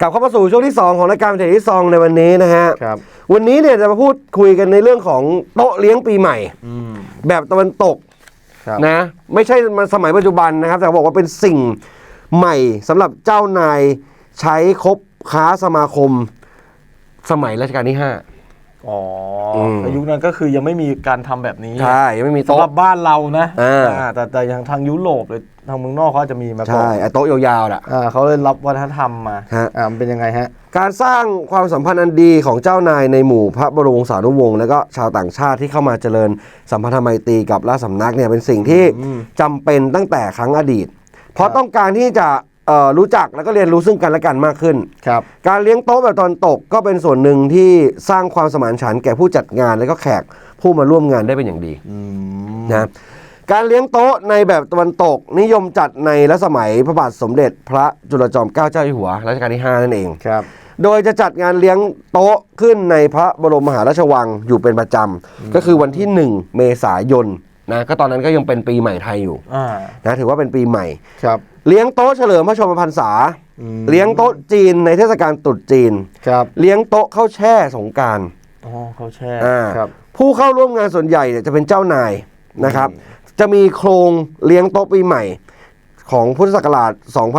กลับเข้ามาสู่ช่วงที่ 2 ของรายการเทที่ซองในวันนี้นะฮะครับ วันนี้เนี่ยจะมาพูดคุยกันในเรื่องของโต๊ะเลี้ยงปีใหม่ อืม แบบตะวันตกครับ นะไม่ใช่มันสมัยปัจจุบันนะครับ แต่บอกว่าเป็นสิ่งใหม่สำหรับเจ้านายใช้คบค้าสมาคม สมัยรัชกาลที่ 5 อ๋ออมอายุคนั้นก็คือยังไม่มีการทำแบบนี้ใช่ยังไม่มีสำโต๊ะหรับบ้านเรานะอ่า อ่าแต่แต่อย่างทางยุโรปหรือทางเมืองนอกเขาอาจจะมีมาก่อใช่นไอ้โต๊ะยาวๆน่ะ อ่าเขาเลยรับวัฒนธรรมมาฮะ อ่ามันเป็นยังไงฮะ การสร้างความสัมพันธ์อันดีของเจ้านายในหมู่พระบรมวงศานุวงศ์และก็ชาวต่างชาติที่เข้ามาเจริญสัมพันธไมตรีกับราชสำนักเนี่ยเป็นสิ่งที่อืมจำเป็นตั้งแต่ครั้งอดีต เพราะครับต้องการที่จะ เอ่อรู้จักแล้วก็เรียนรู้ซึ่งกันและกันมากขึ้น ครับ การเลี้ยงโต๊ะแบบตอนตกก็เป็นส่วนหนึ่งที่สร้างความสมานฉันท์แก่ผู้จัดงานและก็แขกผู้มาร่วมงานได้เป็นอย่างดีอืม นะการเลี้ยงโต๊ะในแบบตะวันตกนิยมจัดในรัชสมัยพระบาทสมเด็จ พระจุลจอมเกล้าเจ้าอยู่หัวรัชกาลที่ 5 นั่นเอง ครับ โดยจะจัดงานเลี้ยงโต๊ะขึ้นในพระบรมมหาราชวังอยู่เป็นประจำ ก็คือวันที่ 1 เมษายน นะก็ตอนนั้นก็ยังเป็นปีใหม่ไทยอยู่อ่านะถือว่าเป็นปีใหม่ ครับ เลี้ยงโต๊ะเฉลิมพระชนมพรรษา อืม เลี้ยงโต๊ะจีนในเทศกาลตรุษจีน ครับเลี้ยงโต๊ะเข้าแช่สงกราร อ๋อเขาแช่อ่า ครับ ผู้เข้าร่วมงานส่วนใหญ่เนี่ยจะเป็นเจ้านายนะครับอืมจะมีโครงเลี้ยงโต๊ะปีใหม่ ของพุทธศักราช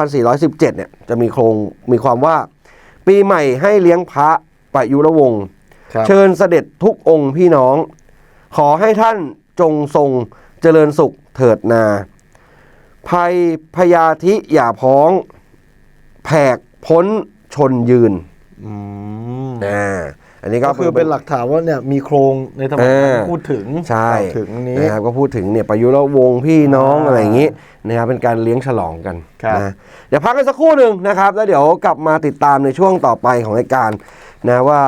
2417 เนี่ยจะมีโครงมีความว่า ปีใหม่ให้เลี้ยงพระประยุรวงศ์ครับ เชิญเสด็จทุกองค์พี่น้อง ขอให้ท่าน จงทรงเจริญสุขเถิดนา ภัยพยาธิอย่าพ้อง แผกพ้นชนยืนอืมอ่าอันนี้ก็ก็คือเป็นหลักฐานว่าเนี่ยมีโครงในสมัยนั้นเออพูดถึงใช่กล่าวถึงนี้นะครับก็พูดถึงเนี่ยประยุรวงศ์พี่น้องอ่าอะไรอย่างนี้นะครับเป็นการเลี้ยงฉลองกันครับนะเดี๋ยวพักกันสักครู่หนึ่งนะครับ แล้วเดี๋ยวกลับมาติดตามในช่วงต่อไปของรายการ นะว่า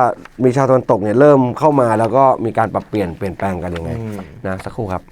มีชาวตะวันตกเนี่ยเริ่มเข้ามาแล้วก็มีการปรับเปลี่ยนเปลี่ยนแปลงกันยังไงอืมนะสักครู่ครับ